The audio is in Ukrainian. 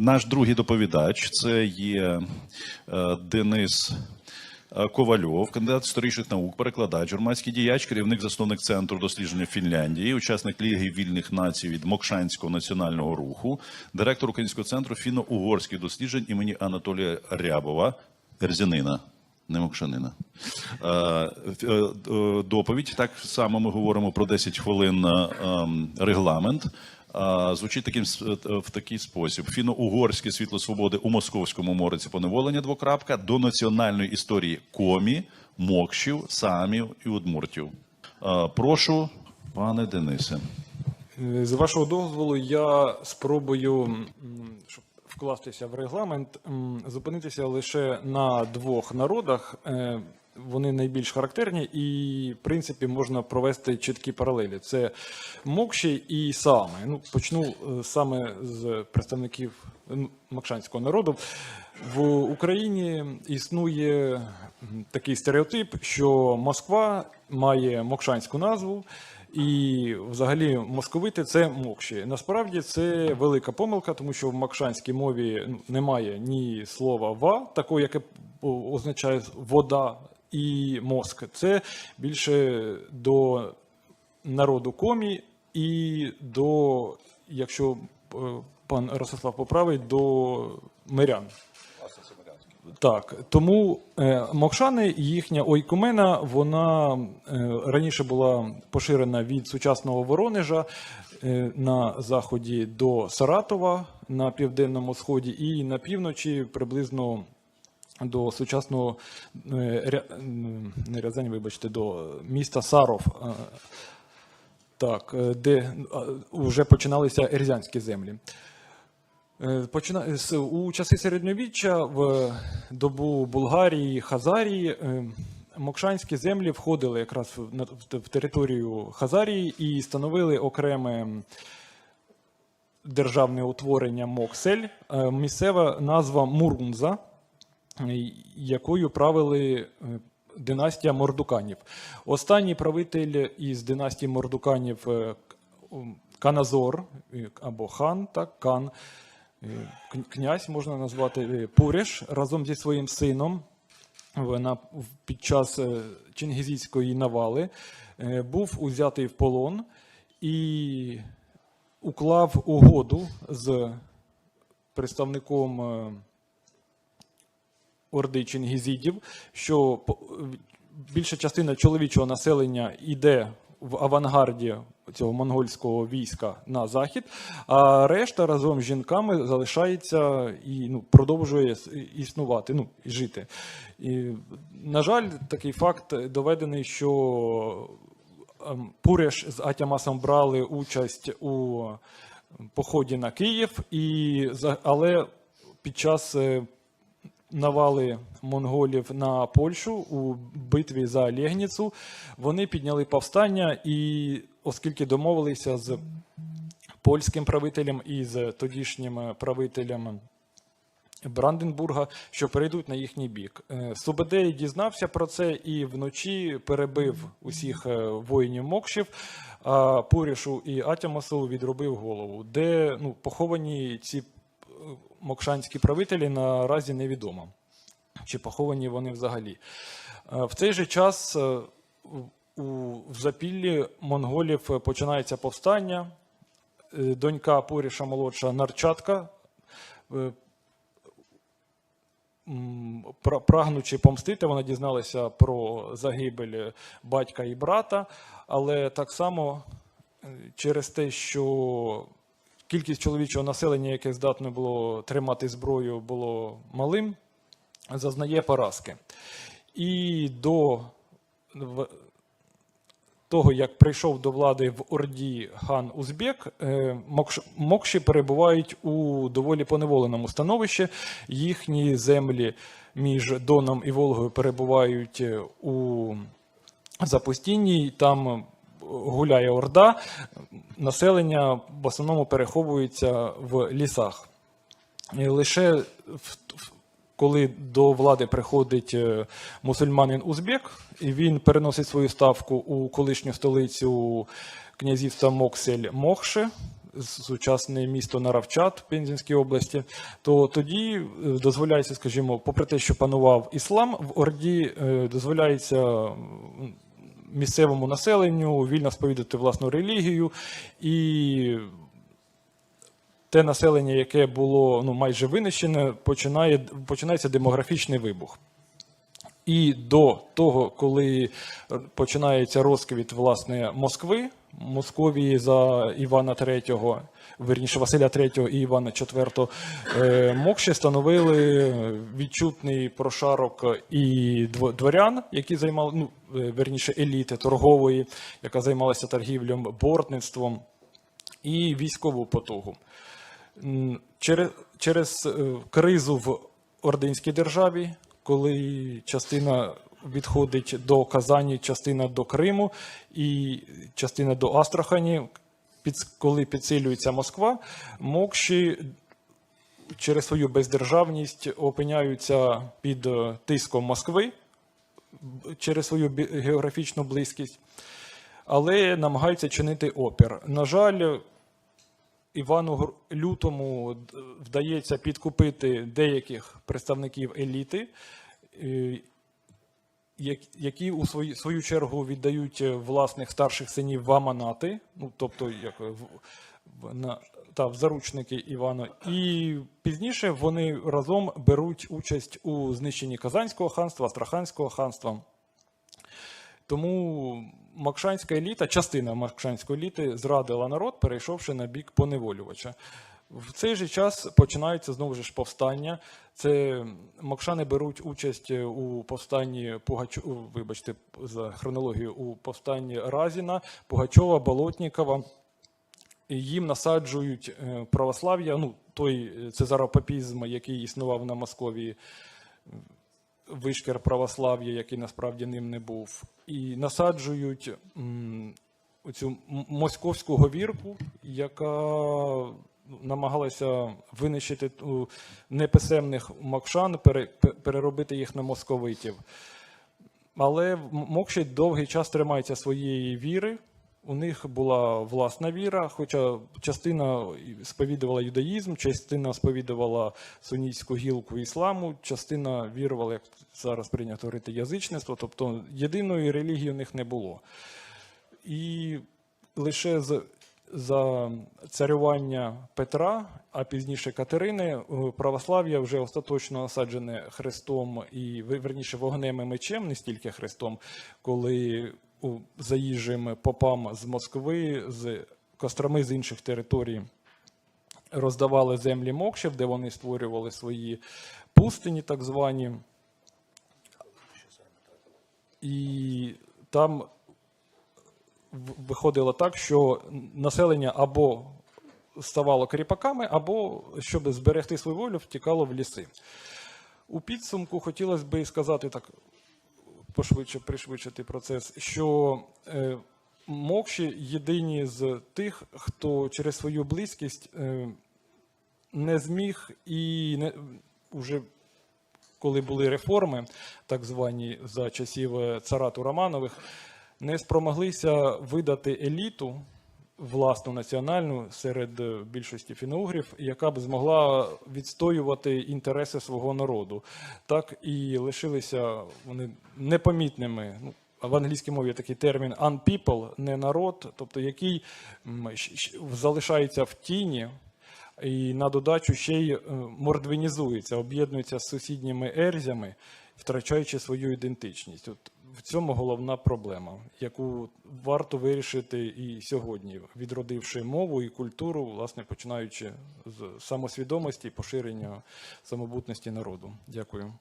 Наш другий доповідач це є е, Денис е, Ковальов, кандидат історичних наук, перекладач, громадський діяч, керівник засновник центру дослідження Фінляндії, учасник Ліги вільних націй від Мокшанського національного руху, директор Українського центру фіно-угорських досліджень імені Анатолія Рябова, Ерзянина. Не Мокшанина. Е, Доповідь. Так само ми говоримо про 10 хвилин ем, регламент. Е, Звучить таким е, в такий спосіб: фіно-угорське світло свободи у московському мореці поневолення. Двокрапка до національної історії комі, мокшів, самів і удмуртів. Е, Прошу, пане Денисе. Е, З вашого дозволу, я спробую, щоб вкластися в регламент, зупинитися лише на двох народах. Е, Вони найбільш характерні, і, в принципі, можна провести чіткі паралелі. Це Мокші і Саами. Ну, почну е, саме з представників м, Макшанського народу. В Україні існує такий стереотип, що Москва має мокшанську назву. І взагалі московити це мокші. Насправді це велика помилка, тому що в макшанській мові ну, немає ні слова ва, такого, яке означає вода і мозк. Це більше до народу комі і до, якщо е, пан Ростислав поправить, до мирян. Так, тому е, Мокшани, їхня ойкумена, вона е, раніше була поширена від сучасного Воронежа е, на заході до Саратова на південному сході і на півночі приблизно до сучасного е, не Рязань, вибачте, до міста Саров. е, Так, е, де вже починалися ерзянські землі. У часи середньовіччя в добу Булгарії, Хазарії мокшанські землі входили якраз в, територію Хазарії і становили окреме державне утворення Моксель, місцева назва Мурунза, якою правили е, династія Мордуканів. Останній правитель із династії Мордуканів е, Каназор е, або хан, так, Кан, князь можна назвати Пуреш разом зі своїм сином вона під час чингізійської навали був узятий в полон і уклав угоду з представником орди чингізідів, що більша частина чоловічого населення йде в авангарді цього монгольського війська на захід, а решта разом з жінками залишається і ну, продовжує існувати, ну, жити. І, на жаль, такий факт доведений, що ем, Пуреш з Атямасом брали участь у поході на Київ, і, але під час е, навали монголів на Польщу у битві за Лєгніцу, вони підняли повстання, і оскільки домовилися з польським правителем і з тодішнім правителем Бранденбурга, що перейдуть на їхній бік. Е, Субедей дізнався про це і вночі перебив усіх е, воїнів Мокшів, а Пурішу і Атямасу відробив голову, де ну, поховані ці мокшанські правителі наразі невідомо. Чи поховані вони взагалі. Е, В цей же час е, у запіллі монголів починається повстання. Е, Донька Пуріша молодша Нарчатка прагнучи помстити, вона дізналася про загибель батька і брата, але так само через те, що кількість чоловічого населення, яке здатне було тримати зброю, було малим, зазнає поразки. І до того, як прийшов до влади в Орді хан Узбек, е, мокші перебувають у доволі поневоленому становищі. Їхні землі між Доном і Волгою перебувають е, у запустінні, там гуляє Орда. Населення в основному переховується в лісах. І лише коли до влади приходить е, мусульманин Узбек, і він переносить свою ставку у колишню столицю князівства Моксель Мохше, сучасне місто Наравчат в Пензенській області, то тоді е, дозволяється, скажімо, попри те, що панував іслам в Орді, е, дозволяється місцевому населенню вільно сповідати власну релігію і те населення, яке було ну, майже винищене, починає, починається демографічний вибух. І до того, коли починається розквіт власне Москви, Московії за Івана III, верніше Василя III і Івана IV, е, мокші становили відчутний прошарок і дворян, які займали, ну, верніше еліти торгової, яка займалася торгівлем, бортництвом і військову потугу. Через, через е, кризу в Ординській державі, коли частина відходить до Казані, частина до Криму і частина до Астрахані, під, коли підсилюється Москва, мокші через свою бездержавність опиняються під е, тиском Москви через свою географічну близькість, але намагаються чинити опір. На жаль, Івану Лютому вдається підкупити деяких представників еліти, е, які у свою чергу віддають е, власних старших синів в аманати, ну тобто як на, та, в заручники Івана. І пізніше вони разом беруть участь у знищенні Казанського ханства, Астраханського ханства. Тому Макшанська еліта, частина Макшанської еліти зрадила народ, перейшовши на бік поневолювача. В цей же час починаються знову ж повстання. Це Макшани беруть участь у повстанні Пугач... вибачте, за хронологію у повстанні Разіна, Пугачова, Болотнікова. Їм насаджують е, православ'я, ну той е, цезаропапізм, який існував на Московії, вишкір православ'я, який насправді ним не був, і насаджують м, оцю московську говірку, яка ну, намагалася винищити неписемних макшан, переробити їх на московитів. Але Мокші довгий час тримається своєї віри. У них була власна віра, хоча частина сповідувала юдаїзм, частина сповідувала сунітську гілку ісламу, частина вірувала, як зараз прийнято говорити, язичництво, тобто єдиної релігії у них не було. І лише з, за царювання Петра, а пізніше Катерини, православ'я вже остаточно осаджене Христом і верніше вогнем і мечем, не стільки Христом, коли у заїжджим попам з Москви, з Костроми з інших територій роздавали землі мокшів, де вони створювали свої пустині, так звані. І там виходило так, що населення або ставало кріпаками, або, щоб зберегти свою волю, втікало в ліси. У підсумку хотілося б сказати так, пошвидше пришвидшити процес, що е, мокші єдині з тих, хто через свою близькість е, не зміг і не, вже коли були реформи, так звані за часів е, царату Романових, не спромоглися видати еліту власну національну серед е, більшості фіноугрів, яка б змогла відстоювати інтереси свого народу. Так і лишилися вони непомітними. Ну, в англійській мові такий термін unpeople, не народ, тобто який залишається в тіні, і на додачу ще й е, мордвінізується, об'єднується з сусідніми ерзями, втрачаючи свою ідентичність. От в цьому головна проблема, яку варто вирішити і сьогодні, відродивши мову і культуру, власне починаючи з самосвідомості і поширення самобутності народу. Дякую.